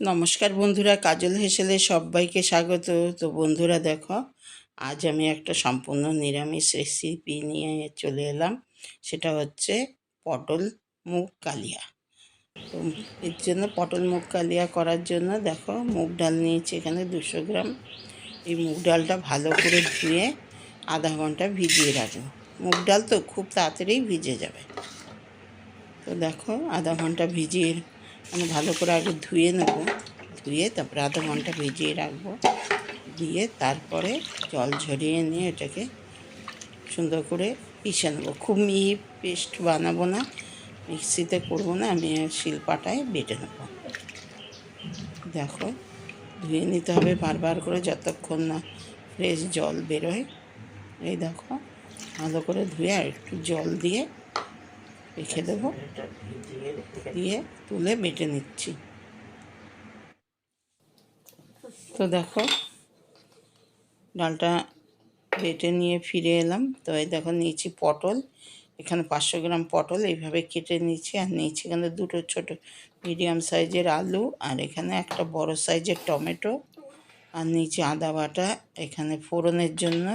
নমস্কার বন্ধুরা, কাজল হেসেলে সবাইকে স্বাগত। তো বন্ধুরা দেখো, আজ আমি একটা সম্পূর্ণ নিরামিষ রেসিপি নিয়ে চলে এলাম। সেটা হচ্ছে পটল মুগ কালিয়া। তো এর জন্য পটল মুগ কালিয়া করার জন্য দেখো, মুগ ডাল নিয়েছি এখানে দুশো গ্রাম। এই মুগ ডালটা ভালো করে ধুয়ে আধা ঘণ্টা ভিজিয়ে রাখব। মুগ ডাল তো খুব তাড়াতাড়ি ভিজে যাবে। তো দেখো, আধা ঘণ্টা ভিজিয়ে মানে ভালো করে আগে ধুয়ে নেব। ধুয়ে তারপরে আধা ঘণ্টা ভিজিয়ে রাখব। দিয়ে তারপরে জল ঝরিয়ে নিয়ে এটাকে সুন্দর করে পিষে নেব। খুব মিহি পেস্ট বানাবো না, মিক্সিতে করব না, আমি শিলপাটায় বেটে নেব। দেখো, ধুয়ে নিতে হবে বারবার করে যতক্ষণ না ফ্রেশ জল বেরোয়। এই দেখো, ভালো করে ধুয়ে আর একটু জল দিয়ে রেখে দেবো। দিয়ে তুলে বেটে নিচ্ছি। তো দেখো, ডালটা বেটে নিয়ে ফিরে এলাম। তো এই দেখো, নিয়েছি পটল। এখানে পাঁচশো গ্রাম পটল, এইভাবে কেটে নিয়েছি। আর নিয়েছি এখানে দুটো ছোট মিডিয়াম সাইজের আলু, আর এখানে একটা বড় সাইজের টমেটো। আর নিচে আদা বাটা। এখানে ফোড়নের জন্য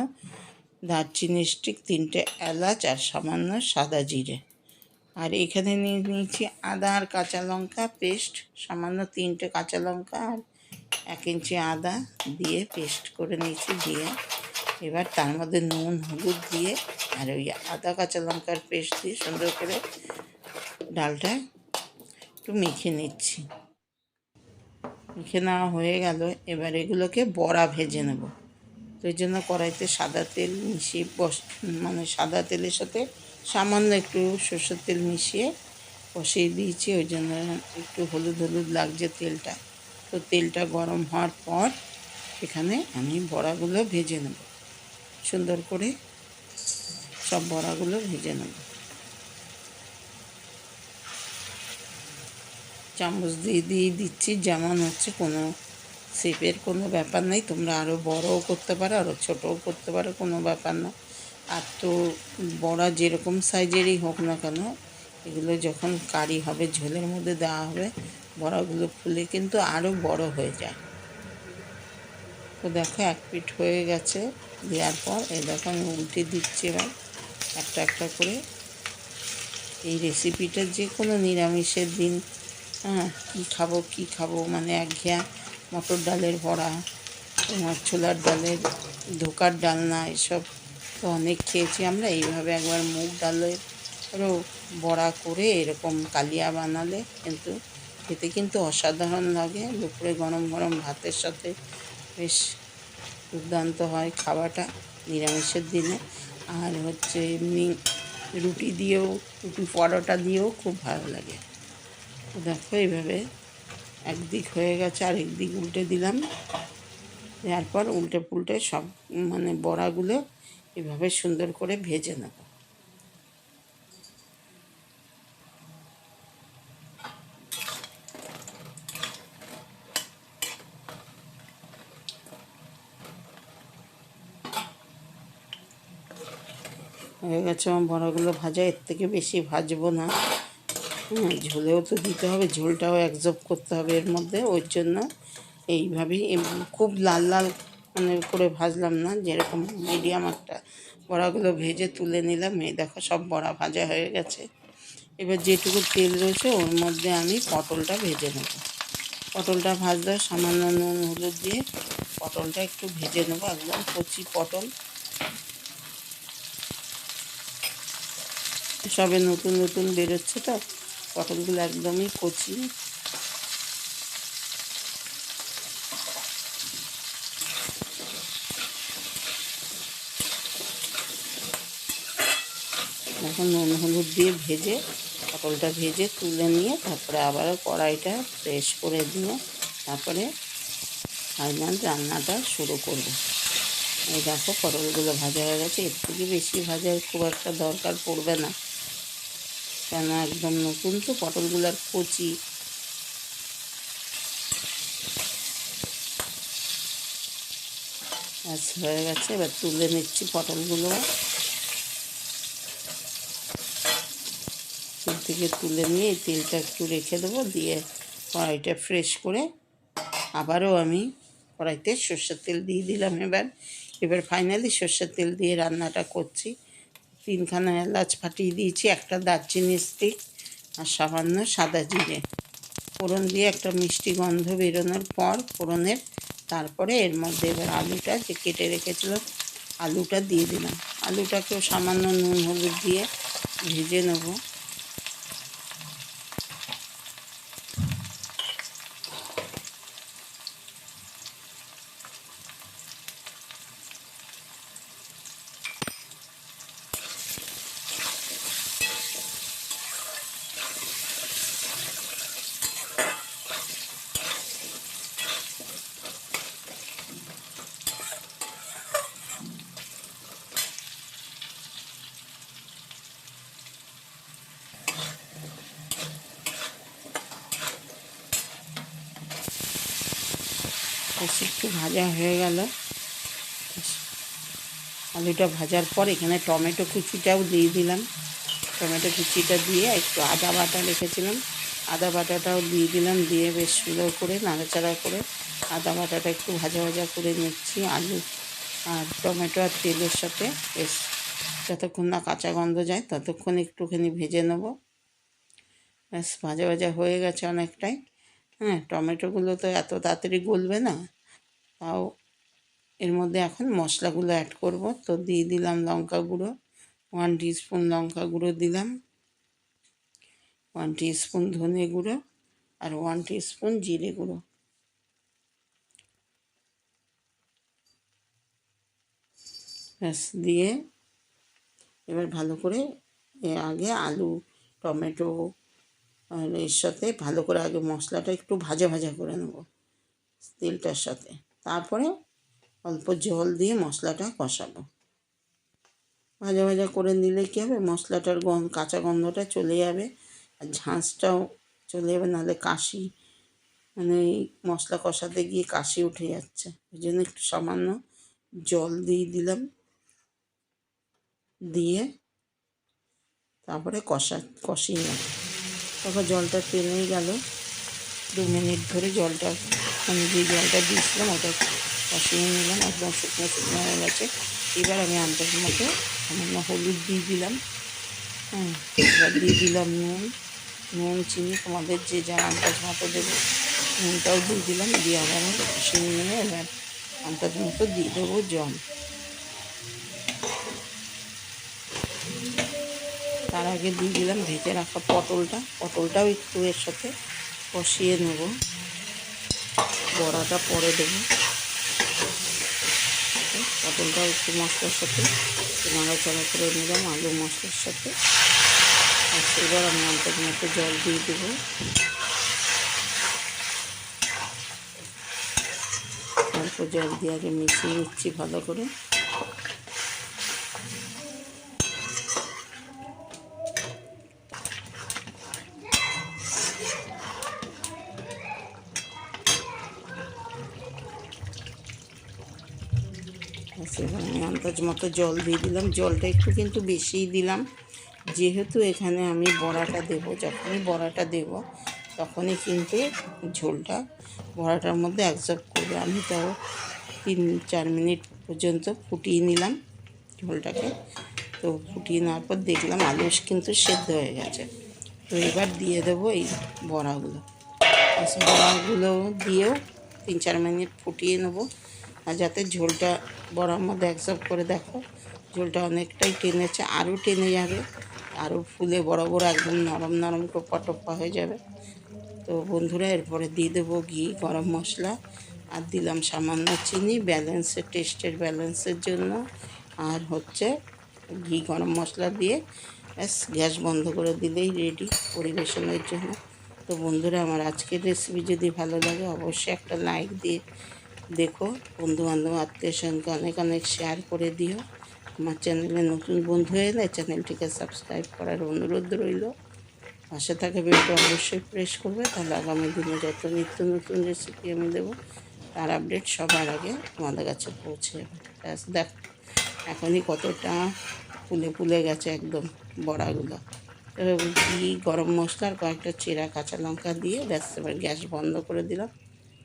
দারচিনি স্টিক, তিনটে এলাচ, আর সামান্য সাদা জিরে। আর এখানে নিয়ে নিয়েছি আদা আর কাঁচা লঙ্কা পেস্ট, সামান্য তিনটে কাঁচা লঙ্কা আর এক ইঞ্চি আদা দিয়ে পেস্ট করে নিয়েছি দিয়ে। এবার তার মধ্যে নুন, হলুদ দিয়ে আর ওই আদা কাঁচা লঙ্কার পেস্ট দিয়ে সুন্দর করে ডালটা একটু মেখে নিচ্ছি। মেখে নেওয়া হয়ে গেল, এবার এগুলোকে বড়া ভেজে নেব। তো জন্য কড়াইতে সাদা তেল মিশিয়ে বস মানে সাদা তেলের সাথে সামান্য একটু সরষের তেল মিশিয়ে বসিয়ে দিয়েছি, ওই জন্য একটু হলুদ হলুদ লাগছে তেলটা। তো তেলটা গরম হওয়ার পর এখানে আমি বড়াগুলো ভেজে নেব। সুন্দর করে সব বড়াগুলো ভেজে নেব। চামচ দিয়ে দিয়ে দিচ্ছি, যেমন হচ্ছে কোনো শেপের কোনো ব্যাপার নেই, তোমরা আরও বড়ও করতে পারো আরও ছোটও করতে পারো, কোনো ব্যাপার না। আর তো বড়া যেরকম সাইজেরই হোক না কেন, এগুলো যখন কারি হবে, ঝোলের মধ্যে দেওয়া হবে, বড়াগুলো ফুলে কিন্তু আরও বড় হয়ে যায়। তো দেখো, এক পিঠ হয়ে গেছে, দেওয়ার পর এ দেখো আমি উল্টে দিচ্ছি এবার একটা একটা করে। এই রেসিপিটা যে কোনো নিরামিষের দিন হ্যাঁ কী খাব কী খাব মানে একঘেয়া মটর ডালের বড়া, তোমার ছোলার ডালের ধোকার ডালনা, এসব তো অনেক খেয়েছি আমরা, এইভাবে একবার মুগ ডালেরও বড়া করে এরকম কালিয়া বানালে কিন্তু খেতে কিন্তু অসাধারণ লাগে। দুপুরে গরম গরম ভাতের সাথে বেশ দুর্দান্ত হয় খাওয়াটা নিরামিষের দিনে। আর হচ্ছে এমনি রুটি দিয়েও, রুটি পরোটা দিয়েও খুব ভালো লাগে। দেখো এইভাবে একদিক হয়ে গেছে আরেক দিক উল্টে দিলাম। দেওয়ার পর উল্টে পুল্টে সব মানে বড়াগুলো এভাবে সুন্দর করে ভেজে নেব। হয়ে গেছে আমার বড়াগুলো ভাজা, এর থেকে বেশি ভাজবো না। হ্যাঁ ঝোলেও তো দিতে হবে, ঝোলটাও অ্যাবজর্ব করতে হবে এর মধ্যে। ওই জন্য এইভাবেই খুব লাল লাল মানে করে ভাজলাম না, যেরকম মিডিয়াম একটা বড়াগুলো ভেজে তুলে নিলাম। এই দেখো সব বড়া ভাজা হয়ে গেছে। এবার যেটুকু তেল রয়েছে, ওর মধ্যে আমি পটলটা ভেজে নেব। পটলটা ভাজলে সামান্য নুন, হলুদ দিয়ে পটলটা একটু ভেজে নেব, একদম কচি পটল। সবে নতুন নতুন বেরোচ্ছে তো, পটলগুলো একদমই কচি। এখন নুন হলুদ দিয়ে ভেজে, পটলটা ভেজে তুলে নিয়ে তারপরে আবারও কড়াইটা ফ্রেশ করে দিয়ে তারপরে ফাইনাল রান্নাটা শুরু করব। এই দেখো পটলগুলো ভাজা হয়ে গেছে, এর থেকে বেশি ভাজার খুব একটা দরকার পড়বে না। কেন একদম নতুন তো পটলগুলোর কচি। হয়ে গেছে। এবার তুলে নিচ্ছি পটলগুলো। তেল থেকে তুলে নিয়ে তেলটা একটু রেখে দেবো, দিয়ে কড়াইটা ফ্রেশ করে আবারও আমি কড়াইতে সর্ষের তেল দিয়ে দিলাম এবার। এবার ফাইনালি সর্ষের তেল দিয়ে রান্নাটা করছি। তিনখানা এলাচ ফাটিয়ে দিয়েছি, একটা দারচিনি স্টিক আর সামান্য সাদা জিরে। ফোড়ন দিয়ে একটা মিষ্টি গন্ধ বেরোনোর পর ফোড়নের, তারপরে এর মধ্যে এবার আলুটা, যে কেটে রেখেছিলাম, আলুটা দিয়ে দিলাম। আলুটাকেও সামান্য নুন হলুদ দিয়ে ভেজে নেব। বেশ একটু ভাজা হয়ে গেল। আলুটা ভাজার পর এখানে টমেটো কুচিটাও দিয়ে দিলাম। টমেটো কুচিটা দিয়ে একটু আদা বাটা রেখেছিলাম। আদা বাটাটাও দিয়ে দিলাম, দিয়ে বেশ সুন্দর করে নাড়াচাড়া করে আদা বাটাটা একটু ভাজা ভাজা করে নিচ্ছি আলু আর টমেটো আর তেলের সাথে। বেশ, যতক্ষণ না কাঁচা গন্ধ যায় ততক্ষণ একটুখানি ভেজে নেব। ব্যাস ভাজা ভাজা হয়ে গেছে অনেকটাই। হ্যাঁ টমেটোগুলো তো এত তাড়াতাড়ি গলবে না। তাও এর মধ্যে এখন মশলাগুলো অ্যাড করব। তো দিয়ে দিলাম লঙ্কা গুঁড়ো ওয়ান স্পুন লঙ্কা গুঁড়ো দিলাম ওয়ান স্পুন ধনে গুঁড়ো আর ওয়ান স্পুন জিরে গুঁড়ো। ব্যাস, দিয়ে এবার ভালো করে আগে আলু, টমেটো আর এর সাথে ভালো করে আগে মশলাটা একটু ভাজা ভাজা করে নেব, তেলটার সাথে। তারপরে অল্প জল দিয়ে মশলাটা কষাবো। ভাজা ভাজা করে নিলে কী হবে? মশলাটার গন্ধ, কাঁচা গন্ধটা চলে যাবে আর ঝাঁঝটাও চলে যাবে, নাহলে কাশি মানে মশলা কষাতে গিয়ে কাশি উঠে যাচ্ছে। ওই জন্য একটু সামান্য জল দিয়ে দিলাম। দিয়ে তারপরে কষা, কষিয়ে তারপর জলটা টেনেই গেল। দু মিনিট ধরে জলটা, আমি যে জলটা দিয়েছিলাম ওটা কষিয়ে নিলাম, একদম শুকনো শুকনো হয়ে গেছে। এবার আমি আন্দাজ মতো সামান্য হলুদ দিয়ে দিলাম। হ্যাঁ এবার দিয়ে দিলাম নুন। নুন, চিনি, তোমাদের যে যা আন্দাজ মতো দেবে। নুনটাও দিয়ে দিলাম, দিয়ে আবার কষিয়ে নিয়ে এবার আন্দাজ মতো দিয়ে দেবো জল। তার আগে দিয়ে দিলাম ভেজে রাখা পটলটা। পটলটাও একটু এর সাথে কষিয়ে নেব। বড়াটা পরে দেবো। পটলটাও একটু মশলার সাথে নাড়াচাড়া করে নিলাম, আলু মশলার সাথে। আর এবার আমি অন্তত মতো জল দিয়ে দেবো। অল্প জল দিয়ে আগে মিশিয়ে নিচ্ছি ভালো করে। আমি আন্দাজ মতো জল দিয়ে দিলাম। জলটা একটু কিন্তু বেশিই দিলাম। যেহেতু এখানে আমি বড়াটা দেব, যখনই বড়াটা দেব, তখনই কিন্তু ঝোলটা বড়াটার মধ্যে অ্যাবজর্ব করবে। আমি তাও তিন চার মিনিট পর্যন্ত ফুটিয়ে নিলাম ঝোলটাকে। তো ফুটিয়ে নেওয়ার পর দেখলাম আলু কিন্তু সেদ্ধ হয়ে গেছে। তো এবার দিয়ে দেবো এই বড়াগুলো। বড়াগুলো দিয়েও তিন চার মিনিট ফুটিয়ে নেব। আর যাতে ঝোলটা বড়ার মধ্যে অ্যাকসেপ্ট করে দেখো, ঝোলটা অনেকটাই টেনেছে, আরও টেনে যাবে, আরও ফুলে বড় বড় একদম নরম নরম টোপা টোপা হয়ে যাবে। তো বন্ধুরা, এরপরে দিয়ে দেবো ঘি, গরম মশলা, আর দিলাম সামান্য চিনি ব্যালেন্সের টেস্টের ব্যালেন্সের জন্য। আর হচ্ছে ঘি, গরম মশলা দিয়ে ব্যাস, গ্যাস বন্ধ করে দিলেই রেডি পরিবেশনের জন্য। তো বন্ধুরা, আমার আজকের রেসিপি যদি ভালো লাগে, অবশ্যই একটা লাইক দিয়ে দেখো, বন্ধুবান্ধব, আত্মীয় স্বজনকে অনেক অনেক শেয়ার করে দিও। আমার চ্যানেলে নতুন বন্ধু হয়ে এলে চ্যানেলটিকে সাবস্ক্রাইব করার অনুরোধ রইল। পাশে থাকা বেলটা অবশ্যই প্রেস করবে, তাহলে আগামী দিনে যত নিত্য নতুন রেসিপি আমি দেবো, তার আপডেট সবার আগে তোমাদের কাছে পৌঁছে যাবে। দেখ, এখনই কতটা ফুলে ফুলে গেছে একদম বড়াগুলো। ঘি গরম মশলা আর কয়েকটা চেরা কাঁচা লঙ্কা দিয়ে ব্যাস, এবার গ্যাস বন্ধ করে দিলাম।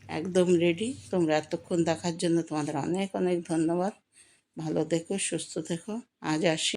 একদম রেডি তোমরা এতক্ষণ দেখার জন্য তোমাদের অনেক অনেক ধন্যবাদ। ভালো দেখো সুস্থ থেকো। আজ আসি।